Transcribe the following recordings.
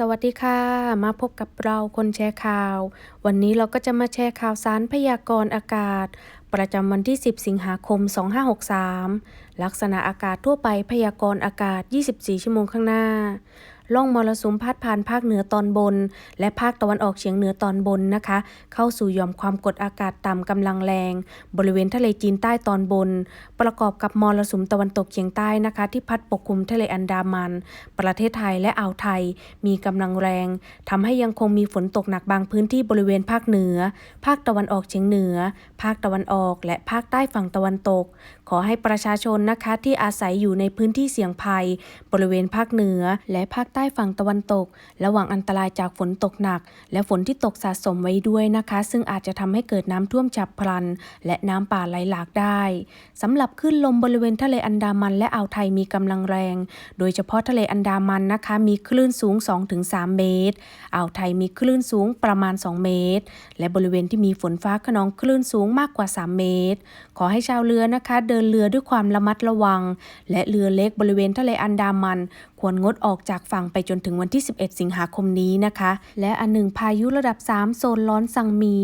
สวัสดีค่ะ มาพบกับเราคนแชร์ข่าว วันนี้เราก็จะมาแชร์ข่าวสารพยากรณ์อากาศ ประจำวันที่ 10 สิงหาคม 2563 ลักษณะอากาศทั่วไปพยากรณ์อากาศ 24 ชั่วโมงข้างหน้า ล่องมรสุมพัดผ่านภาคเหนือตอนบน และภาคตะวันออกเฉียงเหนือตอนบนนะคะ เข้าสู่หย่อมความกดอากาศต่ำกำลังแรง บริเวณทะเลจีนใต้ตอนบน ประกอบกับมรสุมตะวันตกเฉียงใต้นะคะ ที่พัดปกคลุมทะเลอันดามัน ประเทศไทยและอ่าวไทย มีกำลังแรง ทำให้ยังคงมีฝนตกหนักบางพื้นที่บริเวณภาคเหนือ ภาคตะวันออกเฉียงเหนือ ภาคตะวันออก และภาคใต้ฝั่งตะวันตก ขอให้ประชาชนนะคะที่อาศัยอยู่ในพื้นที่เสี่ยงภัย บริเวณภาคเหนือและภาคใต้ต้ฝั่งตะวันตก ระวังอันตรายจากฝนตกหนัก และฝนที่ตกสะสมไว้ด้วยนะคะ ซึ่งอาจจะทำให้เกิดน้ำท่วมฉับพลัน และน้ำป่าไหลหลากได้สำหรับคลื่นลมบริเวณทะเลอันดามันและอ่าวไทยมีกำลังแรง โดยเฉพาะทะเลอันดามันนะคะ มีคลื่นสูง 2-3 เมตร อ่าวไทยมีคลื่นสูงประมาณ 2 เมตร และบริเวณที่มีฝนฟ้าขนองคลื่นสูงมากกว่า 3 เมตร ขอให้ชาวเรือนะคะ เดินเรือด้วยความระมัดระวัง และเรือเล็กบริเวณทะเลอันดามัน ควรงดออกจากฝั่งไปจนถึงวันที่ 11 สิงหาคมนี้นะคะ และอันหนึ่งพายุระดับ 3 โซนร้อนซังมี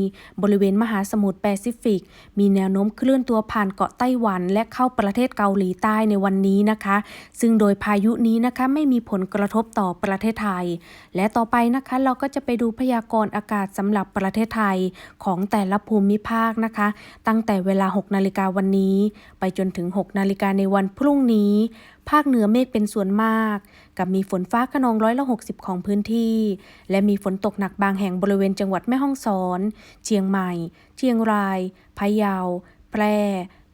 บริเวณมหาสมุทรแปซิฟิก มีแนวโน้มเคลื่อนตัวผ่านเกาะไต้หวัน และเข้าประเทศเกาหลีใต้ในวันนี้นะคะ ซึ่งโดยพายุนี้นะคะไม่มีผลกระทบต่อประเทศไทย และต่อไปนะคะเราก็จะไปดูพยากรณ์อากาศสำหรับประเทศไทยของแต่ละภูมิภาคนะคะ ตั้งแต่เวลา 6 นาฬิกาวันนี้ ไปจนถึง 6 นาฬิกาในวันพรุ่งนี้ ภาคเหนือเมฆเป็นส่วนมาก กับมีฝนฟ้าขนองร้อยละ 60 ของพื้นที่ และมีฝนตกหนักบางแห่งบริเวณจังหวัดแม่ฮ่องสอน เชียงใหม่ เชียงราย พะเยา แพร่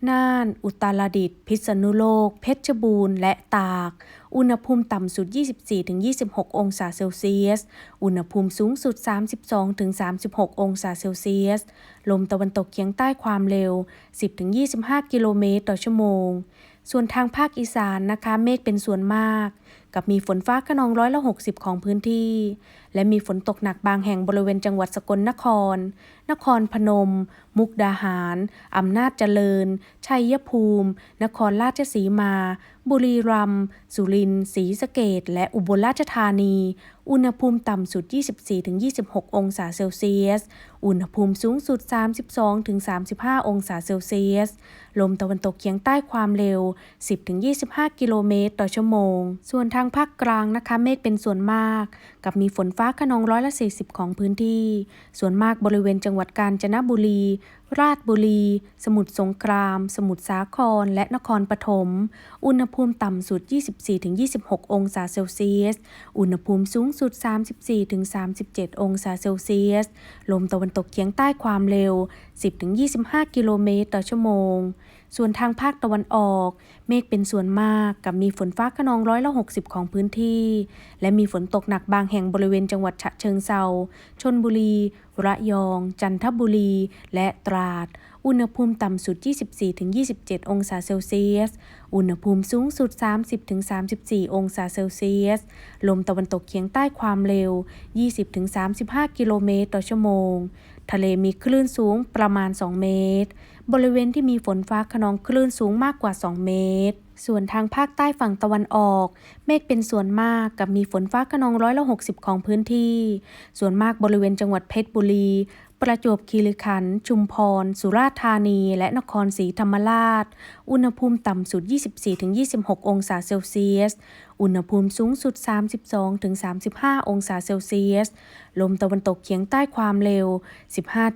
น่าน อุตรดิตถ์ พิษณุโลก เพชรบูรณ์ และตาก อุณหภูมิต่ำสุด 24-26 องศาเซลเซียส อุณหภูมิสูงสุด 32-36 องศาเซลเซียส ลมตะวันตกเฉียงใต้ความเร็ว 10-25 กิโลเมตรต่อชั่วโมง ส่วนทางภาคอีสานนะคะ เมฆเป็นส่วนมาก กับมีฝนฟ้าขนองร้อยละ 60 ของพื้นที่ และมีฝนตกหนักบางแห่งบริเวณจังหวัดสกลนคร นครพนม มุกดาหาร อำนาจเจริญ ชัยภูมิ นครราชสีมา บุรีรัมย์ สุรินทร์ ศรีสะเกษและอุบลราชธานี อุณหภูมิต่ำสุด 24-26 องศาเซลเซียส อุณหภูมิสูงสุด 32-35 องศาเซลเซียส ลมตะวันตกเฉียงใต้ความเร็ว 10-25 กิโลเมตรต่อชั่วโมงส่วนทางภาคกลางนะคะ เมฆเป็นส่วนมาก กับมีฝนฟ้าขนองร้อยละ 40 ของพื้นที่ ส่วนมากบริเวณจังหวัดกาญจนบุรี ราชบุรี สมุทรสงคราม สมุทรสาคร และนครปฐม อุณหภูมิต่ำสุด 24-26 องศาเซลเซียส อุณหภูมิสูงสุด 34-37 องศาเซลเซียส ลมตะวันตกเฉียงใต้ความเร็ว 10-25 กิโลเมตรต่อชั่วโมง ส่วนทางภาคตะวันออก เมฆเป็นส่วนมากกับมีฝนฟ้าขนองร้อยละ 60 ของพื้นที่ และมีฝนตกหนักบางแห่งบริเวณจังหวัดฉะเชิงเซา ชนบุรี ระยอง จันทบุรี และตราด อุณหภูมิต่ำสุด 24-27 องศาเซลเซียส อุณหภูมิสูงสุด 30-34 องศาเซลเซียส ลมตะวันตกเฉียงใต้ความเร็ว 20-35 กิโลเมตรต่อชั่วโมง ทะเลมีคลื่นสูงประมาณ 2 เมตร บริเวณที่มีฝนฟ้าขนองคลื่นสูงมากกว่า 2 เมตร ส่วนทางภาคใต้ฝั่งตะวันออก เมฆเป็นส่วนมากกับมีฝนฟ้าขนองร้อยละ60 ของพื้นที่ ส่วนมากบริเวณจังหวัดเพชรบุรี ประจวบคีรีขันธ์ ชุมพร สุราษฎร์ธานี และนครศรีธรรมราช อุณหภูมิต่ำสุด 24-26 องศาเซลเซียส อุณหภูมิสูงสุด 32-35 องศาเซลเซียส ลมตะวันตกเฉียงใต้ความเร็ว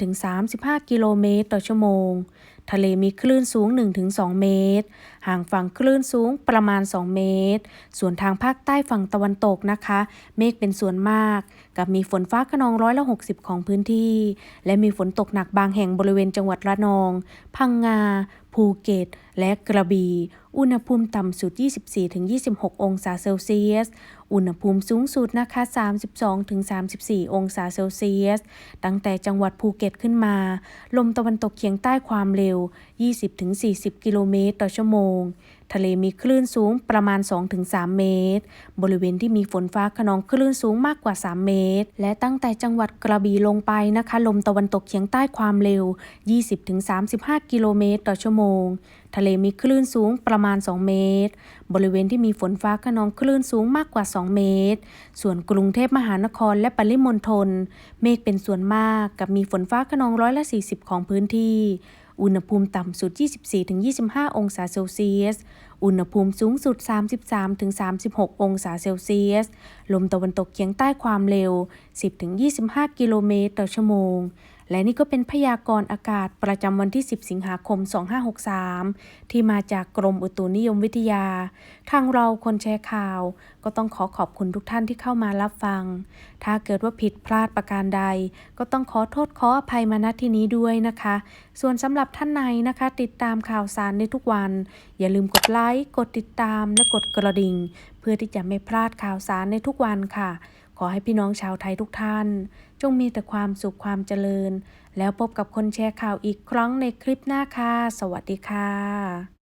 15-35 กิโลเมตรต่อชั่วโมง ทะเลมีคลื่นสูง 1-2 เมตร ห่างฝั่งคลื่นสูงประมาณ 2 เมตร ส่วนทางภาคใต้ฝั่งตะวันตกนะคะ เมฆเป็นส่วนมาก กับมีฝนฟ้าขนองร้อยละ 60 ของพื้นที่ และมีฝนตกหนักบางแห่งบริเวณจังหวัดระนอง พังงา ภูเก็ต และกระบี่ อุณหภูมิต่ำสุด 24-26 องศาเซลเซียสอุณหภูมิสูงสุดนะคะ 32-34 องศาเซลเซียส ตั้งแต่จังหวัดภูเก็ตขึ้นมา ลมตะวันตกเฉียงใต้ความเร็ว 20-40 กิโลเมตรต่อชั่วโมง ทะเลมีคลื่นสูงประมาณ 2-3 เมตร บริเวณที่มีฝนฟ้าขนองคลื่นสูงมากกว่า 3 เมตร และตั้งแต่จังหวัดกระบี่ลงไปนะคะ ลมตะวันตกเฉียงใต้ความเร็ว 20-35 กิโลเมตรต่อชั่วโมง ทะเลมีคลื่นสูงประมาณ 2 เมตร บริเวณที่มีฝนฟ้าขนองคลื่นสูงมากกว่า 2 เมตร ส่วนกรุงเทพมหานครและปริมณฑลเมฆเป็นส่วนมากกับมีฝนฟ้าขนองร้อยละ 40 ของพื้นที่อุณหภูมิต่ำสุด 24-25 องศาเซลเซียส อุณหภูมิสูงสุด 33-36 องศาเซลเซียส ลมตะวันตกเฉียงใต้ความเร็ว 10-25 กิโลเมตรต่อชั่วโมง และนี่ก็เป็นพยากรณ์อากาศประจำวันที่ 10 สิงหาคม 2563 ที่มาจากกรมอุตุนิยมวิทยา ทางเราคนแชร์ข่าว ก็ต้องขอขอบคุณทุกท่านที่เข้ามารับฟัง ถ้าเกิดว่าผิดพลาดประการใด ก็ต้องขอโทษขออภัยมาณที่นี้ด้วยนะคะ ส่วนสำหรับท่านไหนนะคะ ติดตามข่าวสารในทุกวัน อย่าลืมกดไลค์กดติดตามและกดกระดิ่ง เพื่อที่จะไม่พลาดข่าวสารในทุกวันค่ะ ขอให้พี่น้องชาวไทยทุกท่าน จงมีแต่ความสุขความเจริญ แล้วพบกับคนแชร์ข่าวอีกครั้งในคลิปหน้าค่ะ สวัสดีค่ะ